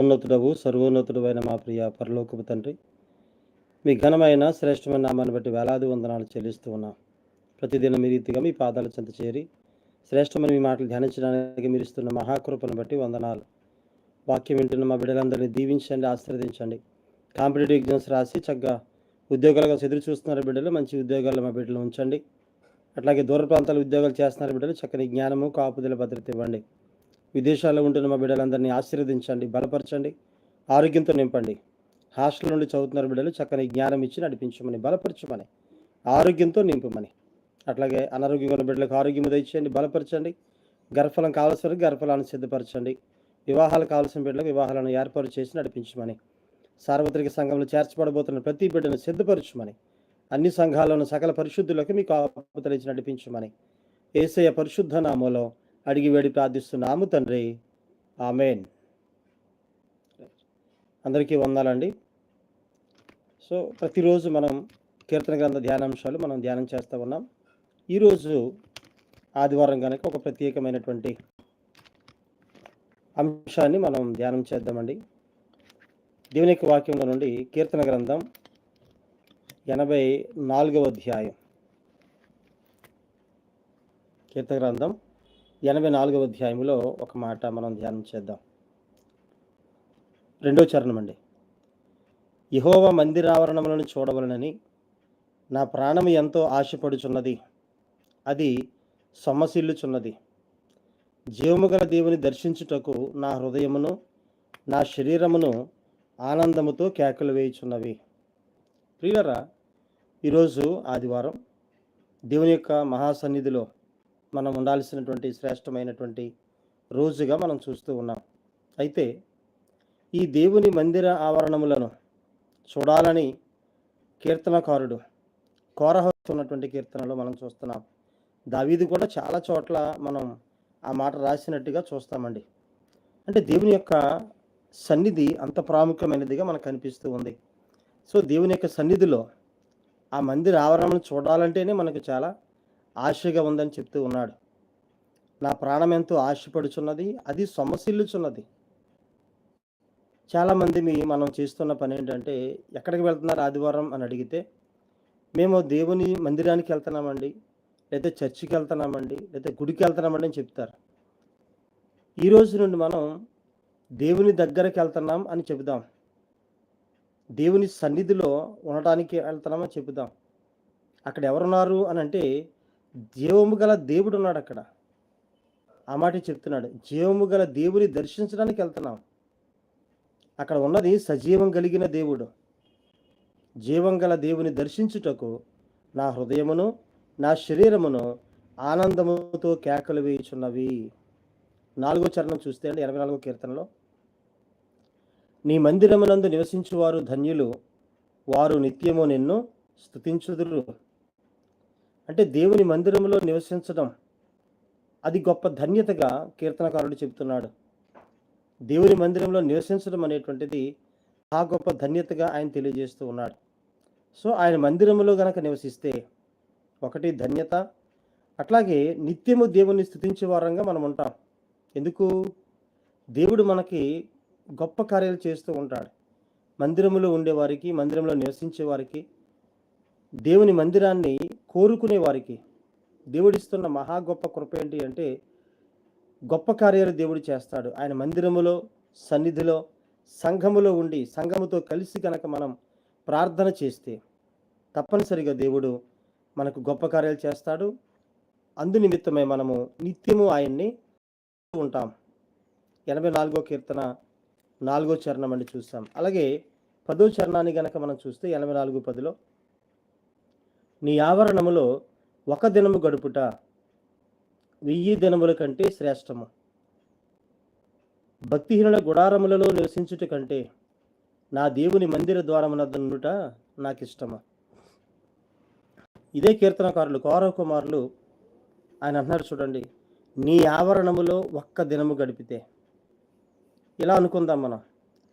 ఉన్నతుడవు సర్వోన్నతుడు అయిన మా ప్రియ పరలోకపు తండ్రి మీ ఘనమైన శ్రేష్టమైన నామాన్ని బట్టి వేలాది వందనాలు చెల్లిస్తూ ఉన్నాం. ప్రతిదినం మీ రీతిగా మీ పాదాల చెంత చేరి శ్రేష్టమైన మీ మాటలు ధ్యానించడానికి మీరు ఇస్తున్న మహాకృపను బట్టి వందనాలు. వాక్యం వింటున్న మా బిడ్డలందరినీ దీవించండి ఆశీర్వదించండి. కాంపిటేటివ్ ఎగ్జామ్స్ రాసి చక్కగా ఉద్యోగాలుగా ఎదురు చూస్తున్నారు బిడ్డలు మంచి ఉద్యోగాలు మా బిడ్డలు ఉంచండి. అట్లాగే దూర ప్రాంతాల ఉద్యోగాలు చేస్తున్నారు బిడ్డలు చక్కని జ్ఞానము కాపుదల భద్రత ఇవ్వండి. విదేశాల్లో ఉంటున్న మా బిడ్డలందరినీ ఆశీర్వదించండి బలపరచండి ఆరోగ్యంతో నింపండి. హాస్టల్ నుండి చదువుతున్న బిడ్డలు చక్కని జ్ఞానం ఇచ్చి నడిపించమని బలపరచమని ఆరోగ్యంతో నింపమని. అట్లాగే అనారోగ్యంగా ఉన్న బిడ్డలకు ఆరోగ్యం దయచేయండి బలపరచండి. గర్భఫలం కావాల్సిన గర్భఫలాన్ని సిద్ధపరచండి. వివాహాలు కావాల్సిన బిడ్డలకు వివాహాలను ఏర్పాటు చేసి నడిపించమని. సార్వత్రిక సంఘంలో చేర్చబడబోతున్న ప్రతి బిడ్డను సిద్ధపరచమని. అన్ని సంఘాల్లోని సకల పరిశుద్ధులకు మీకు ఆపుతలించి నడిపించమని. ఏసయ్య పరిశుద్ధ నామంలో అడిగి వేడి ప్రార్థిస్తున్నాము తండ్రి. ఆమెన్. అందరికీ వందాలండి. సో ప్రతిరోజు మనం కీర్తన గ్రంథ ధ్యానాంశాలు మనం ధ్యానం చేస్తూ ఉన్నాం. ఈరోజు ఆదివారం కనుక ఒక ప్రత్యేకమైనటువంటి అంశాన్ని మనం ధ్యానం చేద్దామండి. దేవుని యొక్క వాక్యంలో నుండి కీర్తన గ్రంథం ఎనభై నాలుగవ అధ్యాయం. కీర్తన గ్రంథం ఎనభై నాలుగవ అధ్యాయంలో ఒక మాట మనం ధ్యానం చేద్దాం. రెండో చరణం అండి. యహోవ మందిరావరణములను చూడవలనని నా ప్రాణము ఎంతో ఆశపడుచున్నది. అది సొమ్మసిల్లుచున్నది జీవము గల దేవుని దర్శించుటకు నా హృదయమును నా శరీరమును ఆనందముతో కేకలు వేయుచున్నవి. ప్రియులరా ఈరోజు ఆదివారం దేవుని యొక్క మహాసన్నిధిలో మనం ఉండాల్సినటువంటి శ్రేష్టమైనటువంటి రోజుగా మనం చూస్తూ ఉన్నాం. అయితే ఈ దేవుని మందిర ఆవరణములను చూడాలని కీర్తనకారుడు కోరహస్తున్నటువంటి కీర్తనలో మనం చూస్తున్నాం. దావీది కూడా చాలా చోట్ల మనం ఆ మాట రాసినట్టుగా చూస్తామండి. అంటే దేవుని యొక్క సన్నిధి అంత ప్రాముఖ్యమైనదిగా మనకు కనిపిస్తూ ఉంది. సో దేవుని యొక్క సన్నిధిలో ఆ మందిర ఆవరణను చూడాలంటేనే మనకు చాలా ఆశగా ఉందని చెప్తూ ఉన్నాడు. నా ప్రాణం ఎంతో ఆశపడుచున్నది అది సొమ్మసిల్లుచున్నది. చాలామంది మీ మనం చేస్తున్న పని ఏంటంటే ఎక్కడికి వెళ్తున్నారు ఆదివారం అని అడిగితే మేము దేవుని మందిరానికి వెళ్తున్నామండి లేదా చర్చికి వెళ్తున్నామండి లేదా గుడికి వెళ్తున్నామండి అని చెప్తారు. ఈ రోజు నుండి మనం దేవుని దగ్గరికి వెళ్తున్నాం అని చెబుదాం. దేవుని సన్నిధిలో ఉండటానికి వెళ్తున్నామని చెబుదాం. అక్కడ ఎవరున్నారు అని అంటే జీవము గల దేవుడు ఉన్నాడు అక్కడ. ఆ మాట చెప్తున్నాడు జీవము గల దేవుని దర్శించడానికి వెళ్తున్నాం. అక్కడ ఉన్నది సజీవం కలిగిన దేవుడు. జీవం గల దేవుని దర్శించుటకు నా హృదయమును నా శరీరమును ఆనందముతో కేకలు వేయుచున్నవి. నాలుగో చరణం చూస్తే అండి ఎనభై నాలుగో కీర్తనలో నీ మందిరమునందు నివసించువారు ధన్యులు వారు నిత్యము నిన్ను స్తుతించుదురు. అంటే దేవుని మందిరములో నివసించడం అది గొప్ప ధన్యతగా కీర్తనకారుడు చెబుతున్నాడు. దేవుని మందిరంలో నివసించడం అనేటువంటిది ఆ గొప్ప ధన్యతగా ఆయన తెలియజేస్తూ ఉన్నాడు. సో ఆయన మందిరములో గనక నివసిస్తే ఒకటి ధన్యత అట్లాగే నిత్యము దేవుని స్థుతించే వారంగా మనం ఉంటాం. ఎందుకు? దేవుడు మనకి గొప్ప కార్యాలు చేస్తూ ఉంటాడు. మందిరములో ఉండేవారికి మందిరంలో నివసించే వారికి దేవుని మందిరాన్ని కోరుకునే వారికి దేవుడిస్తున్న మహా గొప్ప కృప ఏంటి అంటే గొప్ప కార్యాలు దేవుడు చేస్తాడు. ఆయన మందిరములో సన్నిధిలో సంఘములో ఉండి సంఘముతో కలిసి కనుక మనం ప్రార్థన చేస్తే తప్పనిసరిగా దేవుడు మనకు గొప్ప కార్యాలు చేస్తాడు. అందు నిమిత్తమే మనము నిత్యము ఆయన్ని ఉంటాం. ఎనభై నాలుగో కీర్తన నాలుగో చరణం అండి చూస్తాం. అలాగే పదో చరణాన్ని గనక మనం చూస్తే ఎనభై నాలుగు పదిలో నీ ఆవరణములో ఒక దినము గడుపుట వెయ్యి దినముల కంటే శ్రేష్టము. భక్తిహీనుల గుడారములలో నివసించుట కంటే నా దేవుని మందిర ద్వారమునద్దునుట నాకు ఇష్టము ఇదే కీర్తనకారులు కౌరవ కుమారులు ఆయన అంటున్నారు చూడండి నీ ఆవరణములో ఒక్క దినము గడిపితే. ఇలా అనుకుందాం మనం.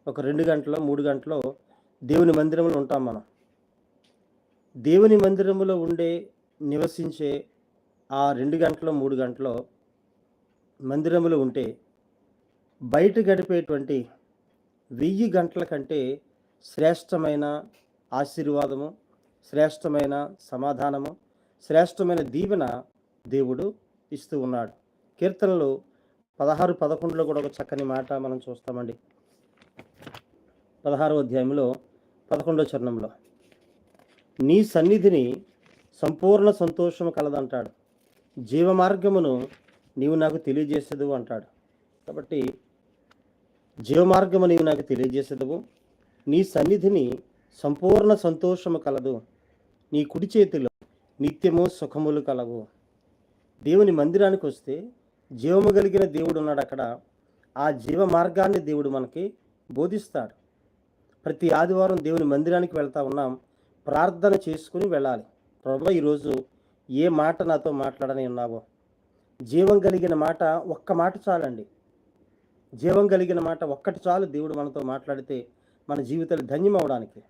ఒక రెండు గంటలో మూడు గంటలో దేవుని మందిరంలో ఉంటాం మనం. దేవుని మందిరములో ఉండే నివసించే ఆ రెండు గంటలు మూడు గంటలో మందిరములో ఉంటే బయట గడిపేటువంటి వెయ్యి గంటల కంటే శ్రేష్టమైన ఆశీర్వాదము శ్రేష్టమైన సమాధానము శ్రేష్టమైన దీవెన దేవుడు ఇస్తూ ఉన్నాడు. కీర్తనలు పదహారు పదకొండులో కూడా ఒక చక్కని మాట మనం చూస్తామండి. పదహారో అధ్యాయంలో పదకొండో చరణంలో. నీ సన్నిధిని సంపూర్ణ సంతోషము కలదంటాడు. జీవ మార్గమును నీవు నాకు తెలియజేసేదువు అంటాడు. కాబట్టి జీవ మార్గము నీవు నాకు తెలియజేసేదువు నీ సన్నిధిని సంపూర్ణ సంతోషము కలదు. నీ కుడి చేతిలో నిత్యము సుఖములు కలవు. దేవుని మందిరానికి వస్తే జీవము కలిగిన దేవుడు ఉన్నాడు అక్కడ. ఆ జీవ మార్గాన్ని దేవుడు మనకి బోధిస్తాడు. ప్రతి ఆదివారం దేవుని మందిరానికి వెళ్తా ఉన్నాం. ప్రార్థన చేసుకుని వెళ్ళాలి. ప్రభు ఈరోజు ఏ మాట నాతో మాట్లాడని ఉన్నావో? జీవం కలిగిన మాట ఒక్క మాట చాలండి. జీవం కలిగిన మాట ఒక్కటి చాలు దేవుడు మనతో మాట్లాడితే మన జీవితాలు ధన్యమవడానికి.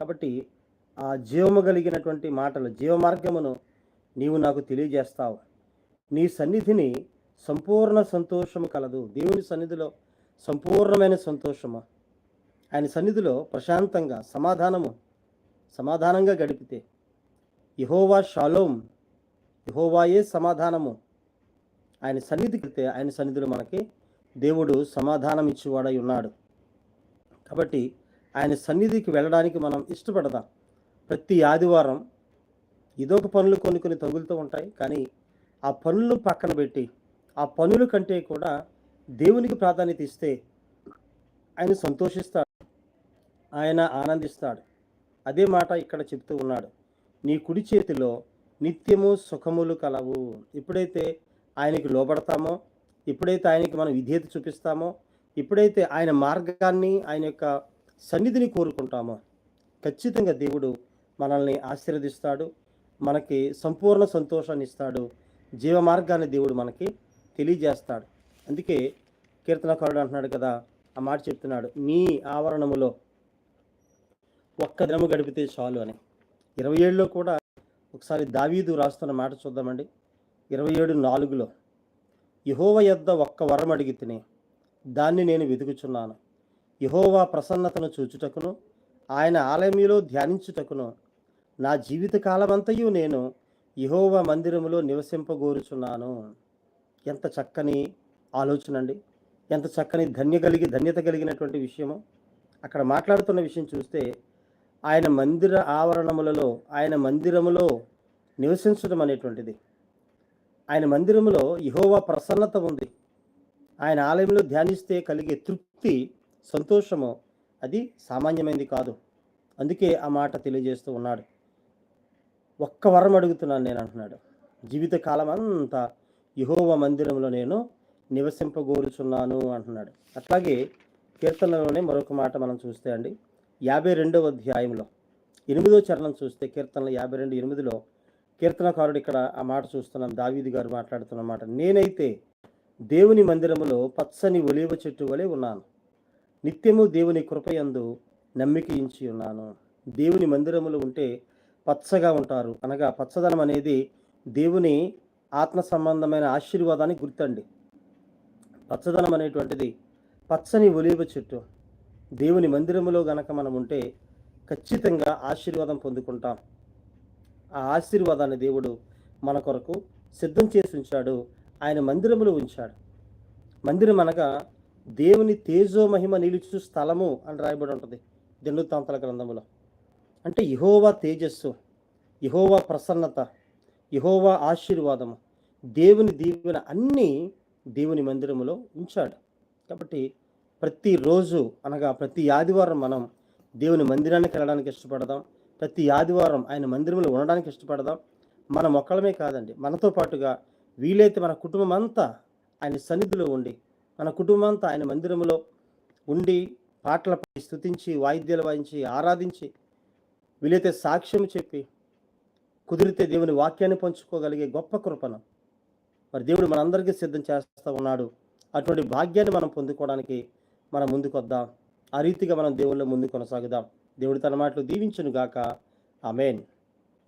కాబట్టి ఆ జీవము కలిగినటువంటి మాటలు జీవ మార్గమును నీవు నాకు తెలియజేస్తావు. నీ సన్నిధిని సంపూర్ణ సంతోషము కలదు. దేవుని సన్నిధిలో సంపూర్ణమైన సంతోషము. ఆయన సన్నిధిలో ప్రశాంతంగా సమాధానము సమాధానంగా గడిపితే. యహోవా షాలోం యహోవాయే సమాధానము. ఆయన సన్నిధికి వెళ్తే ఆయన సన్నిధిలో మనకి దేవుడు సమాధానం ఇచ్చేవాడై ఉన్నాడు. కాబట్టి ఆయన సన్నిధికి వెళ్ళడానికి మనం ఇష్టపడదాం ప్రతి ఆదివారం ఇదొక పనులు కొన్ని కొన్ని తగులుతూ ఉంటాయి. కానీ ఆ పనులు పక్కన పెట్టి ఆ పనుల కంటే కూడా దేవునికి ప్రాధాన్యత ఇస్తే ఆయన సంతోషిస్తాడు. ఆయన ఆనందిస్తాడు. అదే మాట ఇక్కడ చెప్తూ ఉన్నాడు. నీ కుడి చేతిలో నిత్యము సుఖములు కలవు. ఎప్పుడైతే ఆయనకి లోబడతామో ఎప్పుడైతే ఆయనకి మనం విధేయత చూపిస్తామో ఎప్పుడైతే ఆయన మార్గాన్ని ఆయన యొక్క సన్నిధిని కోరుకుంటామో ఖచ్చితంగా దేవుడు మనల్ని ఆశీర్వదిస్తాడు మనకి సంపూర్ణ సంతోషాన్ని ఇస్తాడు జీవ మార్గాన్ని దేవుడు మనకి తెలియజేస్తాడు. అందుకే కీర్తనకారుడు అంటున్నాడు కదా ఆ మాట చెప్తున్నాడు నీ ఆవరణములో ఒక్క దినము గడిపితే చాలు అని. ఇరవై ఏడులో కూడా ఒకసారి దావీదు రాస్తున్న మాట చూద్దామండి. ఇరవై ఏడు నాలుగులో యహోవ యొద్ద ఒక్క వరం అడిగి తిని దాన్ని నేను వెతుకుచున్నాను. యహోవా ప్రసన్నతను చూచుటకును ఆయన ఆలయంలో ధ్యానించుటకును నా జీవిత కాలమంతయు నేను యహోవా మందిరములో నివసింపగోరుచున్నాను. ఎంత చక్కని ఆలోచన అండి ఎంత చక్కని ధన్య కలిగి ధన్యత కలిగినటువంటి విషయము. అక్కడ మాట్లాడుతున్న విషయం చూస్తే ఆయన మందిర ఆవరణములలో ఆయన మందిరములో నివసించడం అనేటువంటిది. ఆయన మందిరములో యహోవా ప్రసన్నత ఉంది. ఆయన ఆలయంలో ధ్యానిస్తే కలిగే తృప్తి సంతోషము అది సామాన్యమైనది కాదు. అందుకే ఆ మాట తెలియజేస్తూ ఉన్నాడు. ఒక్క వరం అడుగుతున్నాను నేను అంటున్నాడు. జీవిత కాలం అంతా యహోవ మందిరంలో నేను నివసింపగోరుచున్నాను అంటున్నాడు. అట్లాగే కీర్తనలోనే మరొక మాట మనం చూస్తే అండి. యాభై రెండవ అధ్యాయంలో ఎనిమిదో చరణం చూస్తే కీర్తనలు యాభై రెండు ఎనిమిదిలో కీర్తనకారుడు ఇక్కడ ఆ మాట చూస్తున్నాం దావీది గారు మాట్లాడుతున్న మాట నేనైతే దేవుని మందిరములో పచ్చని ఒలివ చెట్టు వలె ఉన్నాను. నిత్యము దేవుని కృపయందు నమ్మిక ఇంచి ఉన్నాను. దేవుని మందిరములో ఉంటే పచ్చగా ఉంటారు. అనగా పచ్చదనం అనేది దేవుని ఆత్మ సంబంధమైన ఆశీర్వాదానికి గుర్తండి. పచ్చదనం అనేటువంటిది పచ్చని ఒలివ చెట్టు. దేవుని మందిరములో గనక మనం ఉంటే ఖచ్చితంగా ఆశీర్వాదం పొందుకుంటాం. ఆ ఆశీర్వాదాన్ని దేవుడు మన కొరకు సిద్ధం చేసి ఉంచాడు. ఆయన మందిరములో ఉంచాడు. మందిరం అనగా దేవుని తేజో మహిమ నిలుచు స్థలము అని రాయబడి ఉంటుంది. దిండుతాంతల గ్రంథములో. అంటే ఇహోవా తేజస్సు ఇహోవా ప్రసన్నత ఇహోవా ఆశీర్వాదము. దేవుని దీవెన అన్నీ దేవుని మందిరములో ఉంచాడు. కాబట్టి ప్రతిరోజు అనగా ప్రతి ఆదివారం మనం దేవుని మందిరానికి వెళ్ళడానికి ఇష్టపడదాం. ప్రతి ఆదివారం ఆయన మందిరంలో ఉండడానికి ఇష్టపడదాం. మన మొక్కలమే కాదండి. మనతో పాటుగా వీలైతే మన కుటుంబం అంతా ఆయన సన్నిధిలో ఉండి మన కుటుంబం అంతా ఆయన మందిరంలో ఉండి పాటలపై స్థుతించి వాయిద్యాలు వాయించి ఆరాధించి వీలైతే సాక్ష్యం చెప్పి కుదిరితే దేవుని వాక్యాన్ని పంచుకోగలిగే గొప్ప కృపను మరి దేవుడు మనందరికీ సిద్ధం చేస్తూ ఉన్నాడు. అటువంటి భాగ్యాన్ని మనం పొందుకోవడానికి మనం ముందుకొద్దాం. ఆ రీతిగా మనం దేవుళ్ళ ముందు కొనసాగుదాం. దేవుడు తన మాటలు దీవించును గాక ఆమెన్.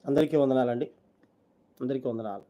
అందరికీ వందనాలండి. అందరికీ వందనాలు.